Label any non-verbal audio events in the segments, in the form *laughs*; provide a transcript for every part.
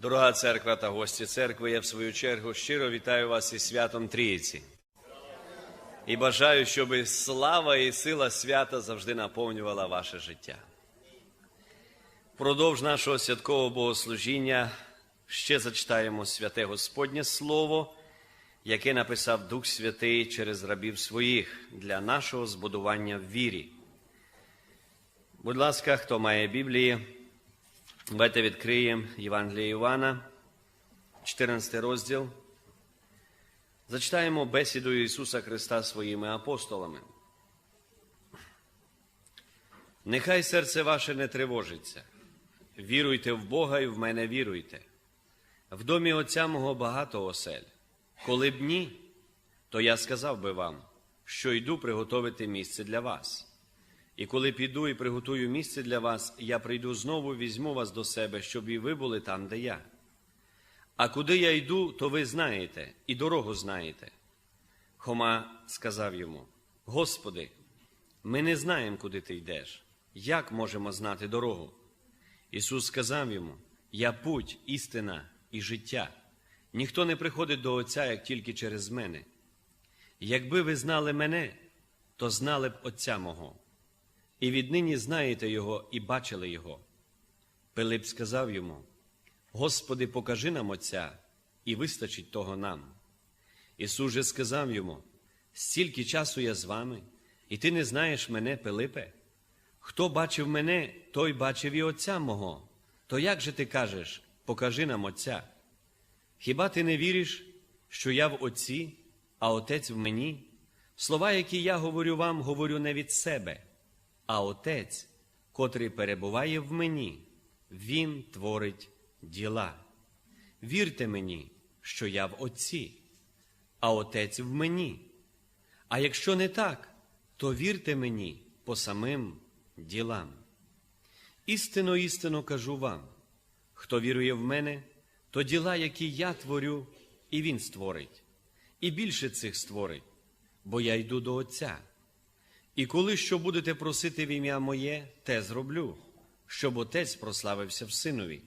Дорога церква та гості церкви, я в свою чергу щиро вітаю вас із святом Трійці. І бажаю, щоб слава і сила свята завжди наповнювала ваше життя. Продовж нашого святкового богослужіння ще зачитаємо святе Господнє Слово, яке написав Дух Святий через рабів своїх для нашого збудування в вірі. Будь ласка, хто має Біблії, давайте відкриємо Євангеліє Івана, 14 розділ. Зачитаємо бесіду Ісуса Христа своїми апостолами. Нехай серце ваше не тривожиться. Віруйте в Бога і в мене віруйте. В домі Отця мого багато осель. Коли б ні, то я сказав би вам, що йду приготовити місце для вас. І коли піду і приготую місце для вас, я прийду знову, візьму вас до себе, щоб і ви були там, де я. А куди я йду, то ви знаєте, і дорогу знаєте. Хома сказав йому: Господи, ми не знаємо, куди ти йдеш. Як можемо знати дорогу? Ісус сказав йому: Я путь, істина і життя. Ніхто не приходить до Отця, як тільки через мене. Якби ви знали мене, то знали б Отця мого, і віднині знаєте Його і бачили Його. Пилип сказав йому: Господи, покажи нам Отця, і вистачить того нам. Ісус же сказав йому: Стільки часу я з вами, і ти не знаєш мене, Пилипе? Хто бачив мене, той бачив і Отця мого. То як же ти кажеш, покажи нам Отця? Хіба ти не віриш, що я в Отці, а Отець в мені? Слова, які я говорю вам, говорю не від себе, а Отець, котрий перебуває в мені, Він творить діла. Вірте мені, що я в Отці, а Отець в мені. А якщо не так, то вірте мені по самим ділам. Істинно, істинно кажу вам: хто вірує в мене, то діла, які я творю, і він створить, і більше цих створить, бо я йду до Отця. І коли що будете просити в ім'я моє, те зроблю, щоб Отець прославився в Синові.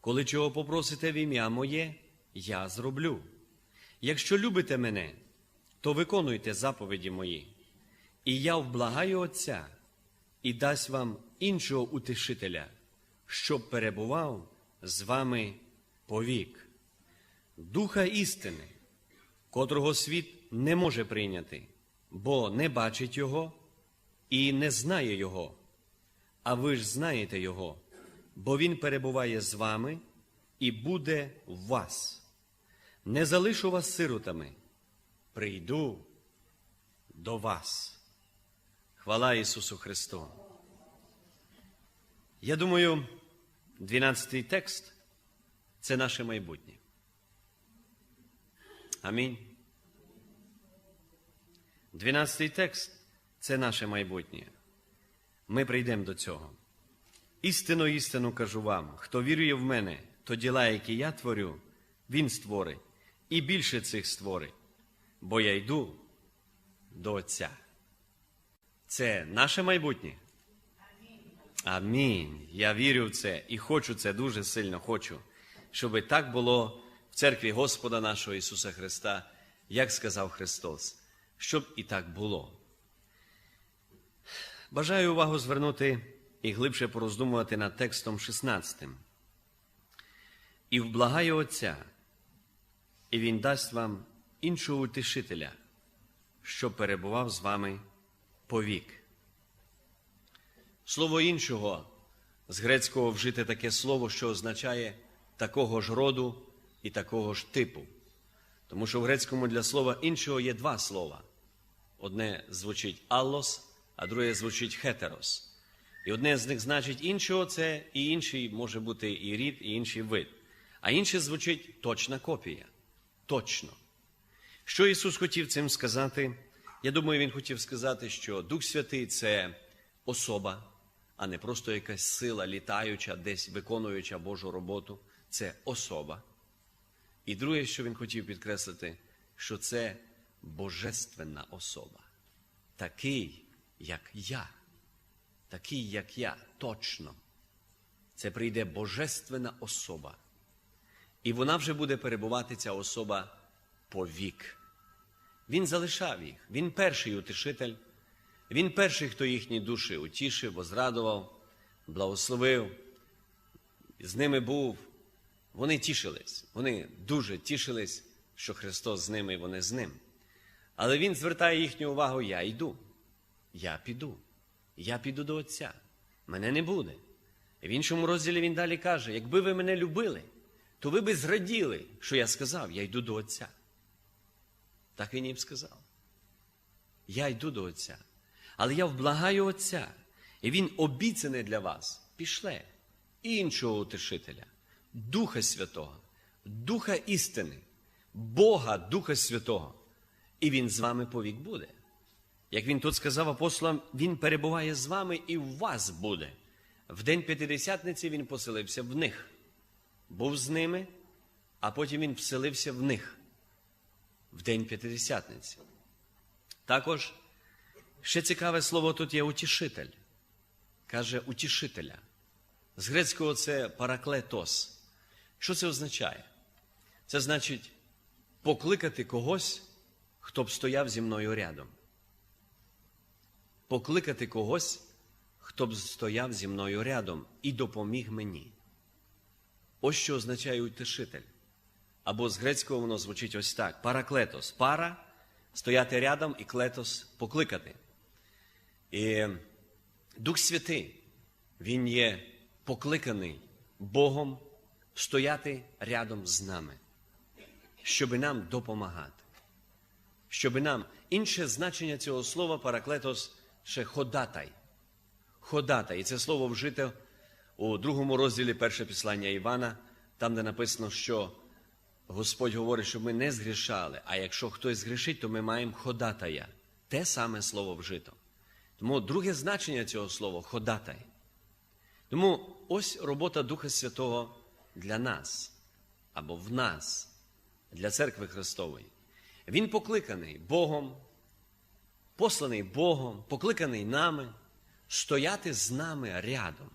Коли чого попросите в ім'я моє, я зроблю. Якщо любите мене, то виконуйте заповіді мої, і я вблагаю Отця і дасть вам іншого утешителя, щоб перебував з вами повік, Духа істини, котрого світ не може прийняти, бо не бачить Його і не знає Його. А ви ж знаєте Його, бо Він перебуває з вами і буде в вас. Не залишу вас сиротами, прийду до вас. Хвала Ісусу Христу. Я думаю, 12 текст це наше майбутнє. Амінь. 12 текст це наше майбутнє. Ми прийдемо до цього. Істинно, істину кажу вам, хто вірує в мене, то діла, які я творю, він створить, і більше цих створить, бо я йду до Отця. Це наше майбутнє. Амінь. Я вірю в це і хочу це дуже сильно хочу, щоб так було в церкві Господа нашого Ісуса Христа, як сказав Христос, щоб і так було. Бажаю увагу звернути і глибше пороздумувати над текстом 16. І вблагаю Отця, і Він дасть вам іншого утешителя, що перебував з вами повік. Слово іншого з грецького вжите таке слово, що означає такого ж роду і такого ж типу. Тому що в грецькому для слова іншого є два слова. Одне звучить аллос, а друге звучить хетерос. І одне з них значить іншого, це і інший може бути і рід, і інший вид. А інше звучить точна копія. Точно. Що Ісус хотів цим сказати? Я думаю, Він хотів сказати, що Дух Святий це особа, а не просто якась сила, літаюча, десь виконуюча Божу роботу. Це особа. І друге, що він хотів підкреслити, що це божественна особа, такий, як я, такий, як я, точно. Це прийде божественна особа, І вона вже буде перебувати ця особа повік. Він залишав їх. Він перший утешитель. Він перший, хто їхні душі утішив, возрадував, благословив, з ними був. Вони тішились, вони дуже тішились, що Христос з ними і вони з ним. Але Він звертає їхню увагу: я йду, я піду, я піду до Отця. Мене не буде. В іншому розділі він далі каже: якби ви мене любили, то ви би зраділи, що я сказав, я йду до Отця. Так він їм сказав. Я йду до Отця. Але я вблагаю Отця, і Він обіцяний для вас пішле іншого утешителя, Духа Святого, Духа істини, Бога Духа Святого. І Він з вами повік буде. Як він тут сказав апостолам, Він перебуває з вами і в вас буде. В день П'ятидесятниці Він поселився в них, був з ними, а потім Він вселився в них в день П'ятидесятниці. Також ще цікаве слово тут є утішитель. Каже утішителя. З грецького це параклетос. Що це означає? Це значить покликати когось, хто б стояв зі мною рядом. Покликати когось, хто б стояв зі мною рядом і допоміг мені. Ось що означає утешитель. Або з грецького воно звучить ось так: параклетос. Пара стояти рядом і клетос покликати. І Дух Святий, Він є покликаний Богом стояти рядом з нами, щоби нам допомагати. Щоби нам інше значення цього слова параклетос ще ходатай. Ходатай. І це слово вжите у другому розділі перше післання Івана, там, де написано, що Господь говорить, щоб ми не згрішали, а якщо хтось згрішить, то ми маємо ходатая. Те саме слово вжито. Тому друге значення цього слова ходатай. Тому ось робота Духа Святого для нас або в нас, для церкви Христової. Він покликаний Богом, посланий Богом, покликаний нами, стояти з нами рядом,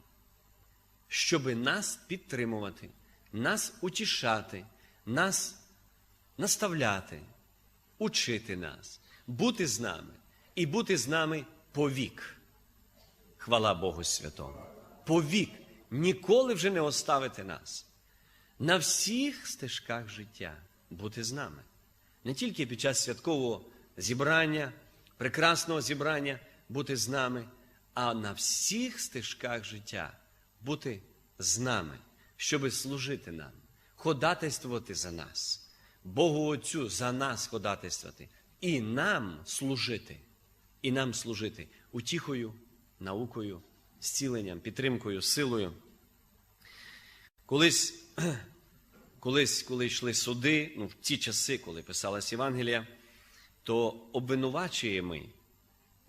щоби нас підтримувати, нас утішати, нас наставляти, учити нас, бути з нами і бути з нами повік. Хвала Богу Святому. Повік ніколи вже не оставити нас. На всіх стежках життя бути з нами. Не тільки під час святкового зібрання, прекрасного зібрання бути з нами, а на всіх стежках життя бути з нами, щоби служити нам, ходатайствувати за нас, Богу Отцю за нас ходатайствувати, і нам служити, і нам служити утіхою, наукою, зціленням, підтримкою, силою. Колись, колись, коли йшли суди, ну, в ті часи, коли писалась Євангелія, то обвинувачуємий,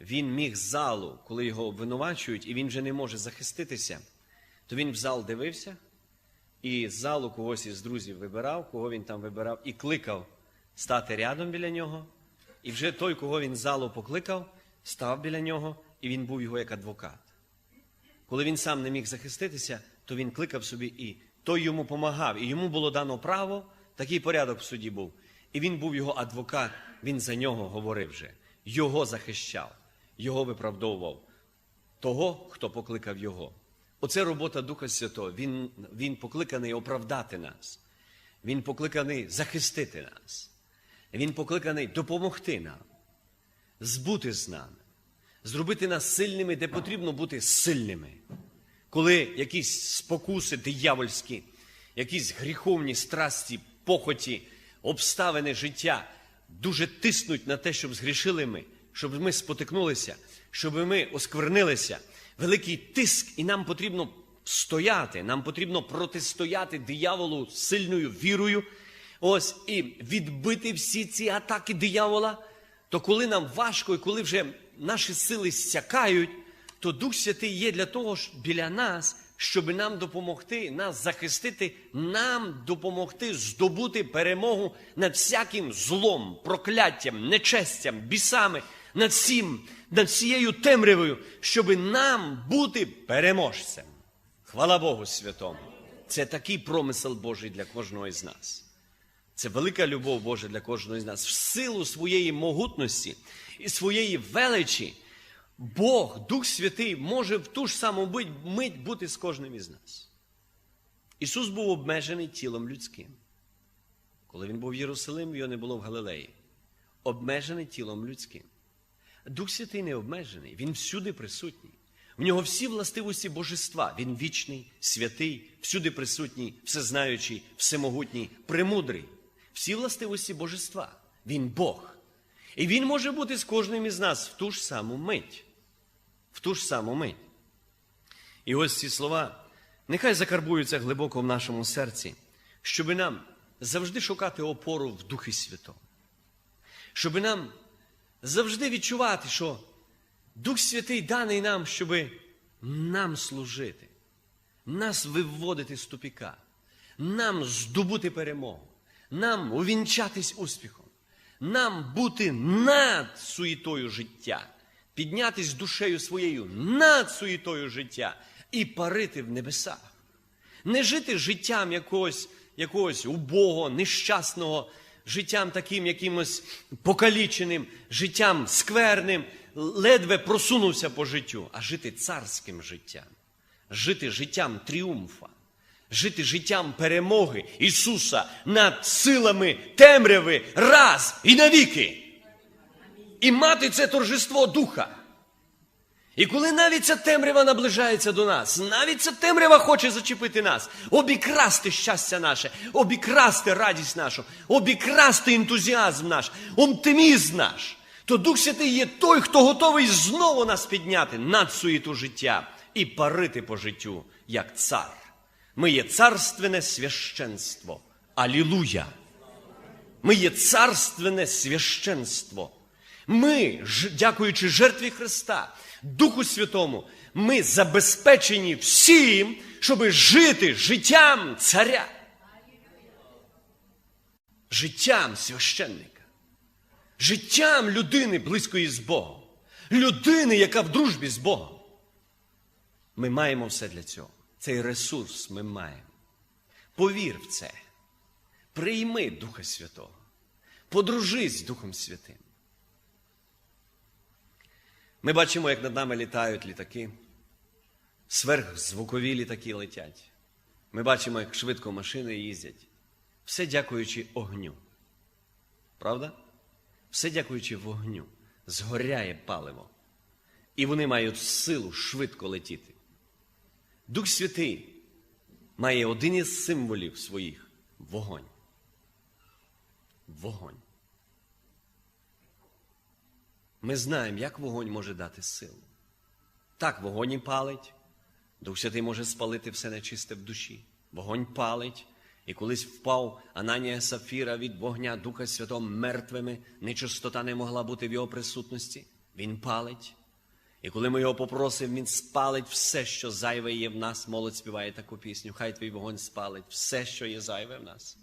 він міг з залу, коли його обвинувачують, і він вже не може захиститися, то він в зал дивився і з залу когось із друзів вибирав, кого він там вибирав, і кликав стати рядом біля нього. І вже той, кого він з залу покликав, став біля нього, і він був його як адвокат. Коли він сам не міг захиститися, то він кликав собі і той йому помагав. І йому було дано право, такий порядок в суді був. І він був його адвокат, він за нього говорив вже, його захищав, його виправдовував, того, хто покликав його. Оце робота Духа Святого. Він, він покликаний оправдати нас. Він покликаний захистити нас. Він покликаний допомогти нам, збути з нами, зробити нас сильними, де потрібно бути сильними. Коли якісь спокуси диявольські, якісь гріховні страсті, похоті, обставини життя дуже тиснуть на те, щоб згрішили ми, щоб ми спотикнулися, щоб ми осквернилися. Великий тиск, і нам потрібно стояти, нам потрібно протистояти дияволу сильною вірою. Ось і відбити всі ці атаки диявола. То коли нам важко, і коли вже наші сили стякають, то Дух Святий є для того, ж біля нас, щоб нам допомогти, нас захистити, нам допомогти здобути перемогу над всяким злом, прокляттям, нечестям, бісами, над всім, над всією темрявою, щоб нам бути переможцем. Хвала Богу Святому. Це такий промисел Божий для кожного із нас. Це велика любов Божа для кожного з нас. В силу своєї могутності і своєї величі Бог, Дух Святий, може в ту ж саму мить- бути з кожним із нас. Ісус був обмежений тілом людським. Коли він був в Єрусалимі, його не було в Галилеї. Обмежений тілом людським. Дух Святий не обмежений, він всюди присутній. В нього всі властивості божества. Він вічний, святий, всюди присутній, всезнаючий, всемогутній, премудрий. Всі властивості божества. Він Бог. І він може бути з кожним із нас в ту ж саму мить. В ту ж саму мить. І ось ці слова нехай закарбуються глибоко в нашому серці, щоби нам завжди шукати опору в Духі Святому. Щоби нам завжди відчувати, що Дух Святий даний нам, щоби нам служити, нас виводити з тупіка, нам здобути перемогу, нам увінчатись успіхом, нам бути над суєтою життя, піднятись душею своєю над суєтою життя і парити в небесах. Не жити життям якогось, якогось убого, нещасного, життям таким якимось покаліченим, життям скверним, ледве просунувся по життю, а жити царським життям, жити життям тріумфа, жити життям перемоги Ісуса над силами темряви раз і навіки. І мати це торжество духа. І коли навіть ця темрява наближається до нас, навіть ця темрява хоче зачепити нас, обікрасти щастя наше, обікрасти радість нашу, обікрасти ентузіазм наш, оптимізм наш, то Дух Святий є той, хто готовий знову нас підняти над суєту життя і парити по життю, як цар. Ми є царственне священство. Алілуя! Ми є царственне священство. Ми, дякуючи жертві Христа, Духу Святому, ми забезпечені всім, щоб жити життям царя. Життям священника, життям людини близької з Богом, людини, яка в дружбі з Богом. Ми маємо все для цього. Цей ресурс ми маємо. Повір в це. Прийми Духа Святого. Подружись з Духом Святим. Ми бачимо, як над нами літають літаки, сверхзвукові літаки летять. Ми бачимо, як швидко машини їздять. Все дякуючи огню. Правда? Все дякуючи вогню. Згоряє паливо. І вони мають силу швидко летіти. Дух Святий має один із символів своїх вогонь. Вогонь. Ми знаємо, як вогонь може дати силу. Так, вогонь і палить. Дух Святий може спалити все нечисте в душі. Вогонь палить. І колись впав Ананія Сафіра від вогня Духа Святого мертвими, нечистота не могла бути в його присутності. Він палить. І коли ми його попросимо, він спалить все, що зайве є в нас. Молодь співає таку пісню. Хай твій вогонь спалить все, що є зайве в нас.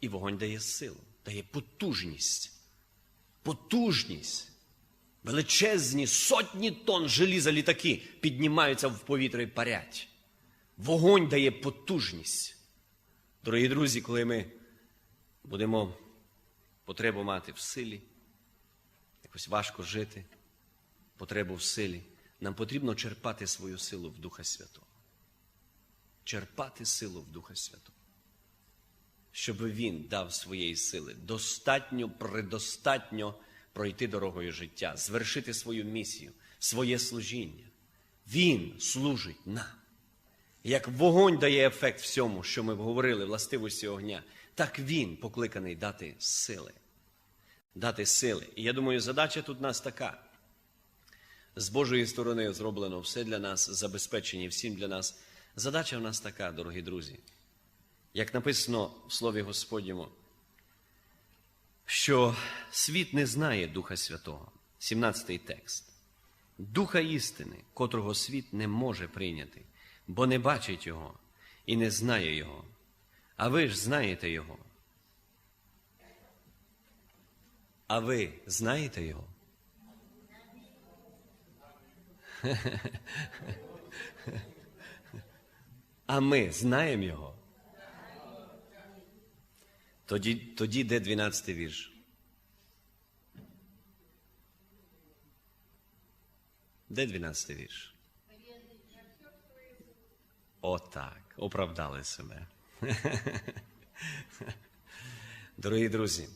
І вогонь дає силу, дає потужність. Потужність. Величезні сотні тонн желіза літаки піднімаються в повітря і парять. Вогонь дає потужність. Дорогі друзі, коли ми будемо потребу мати в силі, якось важко жити, потребу в силі, нам потрібно черпати свою силу в Духа Святого. Черпати силу в Духа Святого. Щоб він дав своєї сили достатньо, предостатньо пройти дорогою життя, звершити свою місію, своє служіння. Він служить нам. Як вогонь дає ефект всьому, що ми говорили, властивості огня, так він покликаний дати сили. Дати сили. І я думаю, задача тут у нас така. З Божої сторони зроблено все для нас, забезпечені всім для нас. Задача в нас така, дорогі друзі. Як написано в Слові Господньому, що світ не знає Духа Святого. 17 текст. Духа істини, котрого світ не може прийняти, бо не бачить Його і не знає Його. А ви ж знаєте Його. А ви знаєте Його? *laughs* А ми знаємо його. Тоді, тоді де 12 вірш? Де 12 вірш? Отак, оправдали себе. *laughs* Дорогі друзі,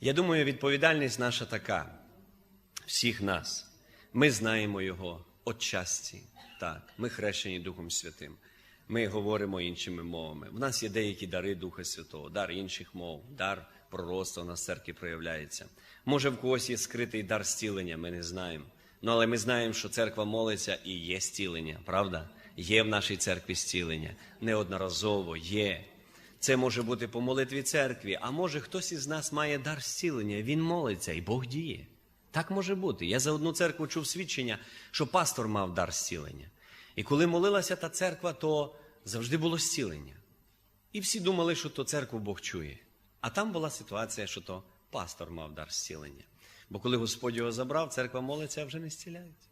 я думаю, відповідальність наша така, всіх нас. Ми знаємо Його отчасті, так, ми хрещені Духом Святим. Ми говоримо іншими мовами. В нас є деякі дари Духа Святого, дар інших мов, дар пророцтва на церкві проявляється. Може, в когось є скритий дар зцілення, ми не знаємо. Ну, але ми знаємо, що церква молиться і є зцілення, правда? Є в нашій церкві зцілення. Неодноразово є. Це може бути по молитві церкві, а може хтось із нас має дар зцілення, він молиться і Бог діє. Так може бути. Я за одну церкву чув свідчення, що пастор мав дар зцілення. І коли молилася та церква, то завжди було зцілення. І всі думали, що то церкву Бог чує. А там була ситуація, що то пастор мав дар зцілення. Бо коли Господь його забрав, церква молиться, а вже не зціляється.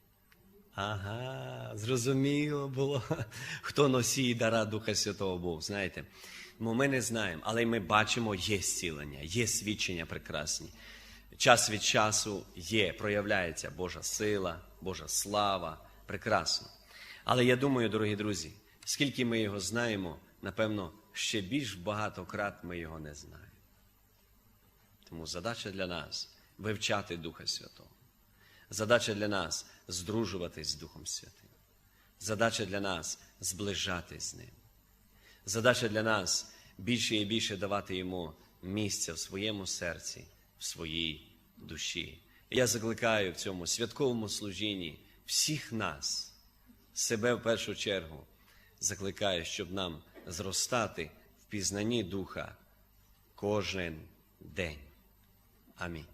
Ага, зрозуміло було, *laughs* хто носій дара Духа Святого був, знаєте. Ну, ми не знаємо, але ми бачимо, є зцілення, є свідчення прекрасні. Час від часу є, проявляється Божа сила, Божа слава, прекрасно. Але я думаю, дорогі друзі, скільки ми його знаємо, напевно, ще більш багато крат ми його не знаємо. Тому задача для нас вивчати Духа Святого. Задача для нас здружуватись з Духом Святим. Задача для нас зближатись з Ним. Задача для нас більше і більше давати йому місця в своєму серці, в своїй душі. Я закликаю в цьому святковому служінні всіх нас, себе в першу чергу, закликаю, щоб нам зростати в пізнанні Духа кожен день. Амінь.